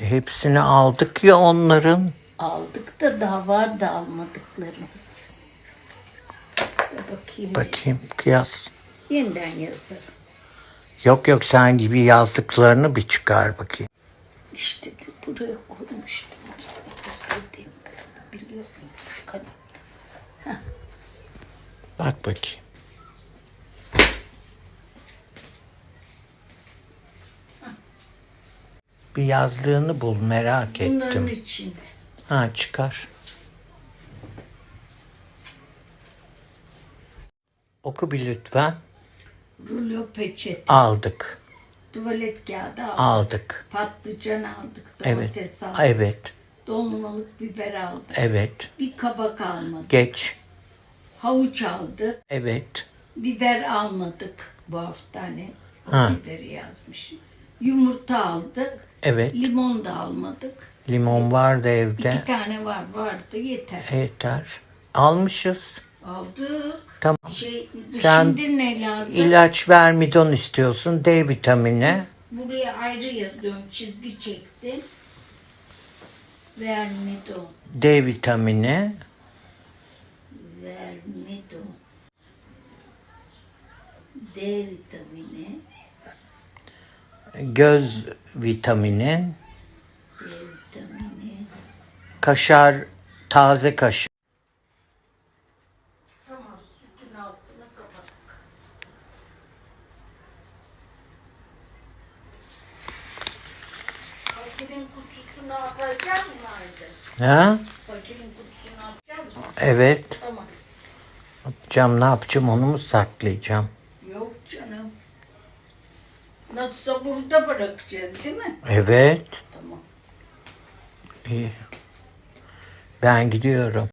Hepsini aldık ya onların. Aldık da daha var da almadıklarımız. Bakayım. Bakayım kıyas. Yeniden yazarım. Yok yok sen gibi yazdıklarını bir çıkar bakayım. İşte buraya koymuştum. Dediğim Biliyor musun? Kalem. Bak bakayım. Bir yazdığını bul merak Bunların ettim. için. Ha çıkar. Oku bir lütfen. Rulo peçete, Aldık. tuvalet kağıdı aldık. Aldık. Patlıcan aldık, Evet. aldık, Evet. dolmalık biber aldık, Evet. bir kabak almadık, Geç. havuç aldık, Evet. biber almadık bu hafta hani o Ha. biberi yazmış. Yumurta aldık, Evet. limon da almadık. Limon vardı evde. İki tane var vardı yeter. Yeter. Almışız. Aldık. Tamam. Şey, Sen şimdi ne lazım? İlaç vermidon istiyorsun. D vitamini. Buraya ayrı yazıyorum. Çizgi çektim. Vermidon. D vitamini. Vermidon. D vitamini. Göz vitamini. Kaşar. Taze kaşar. Ha? Evet. Tamam. Cam ne yapacağım onu mu saklayacağım? Nasılsa burada bırakacağız değil mi? Evet. Tamam. İyi. Ben gidiyorum.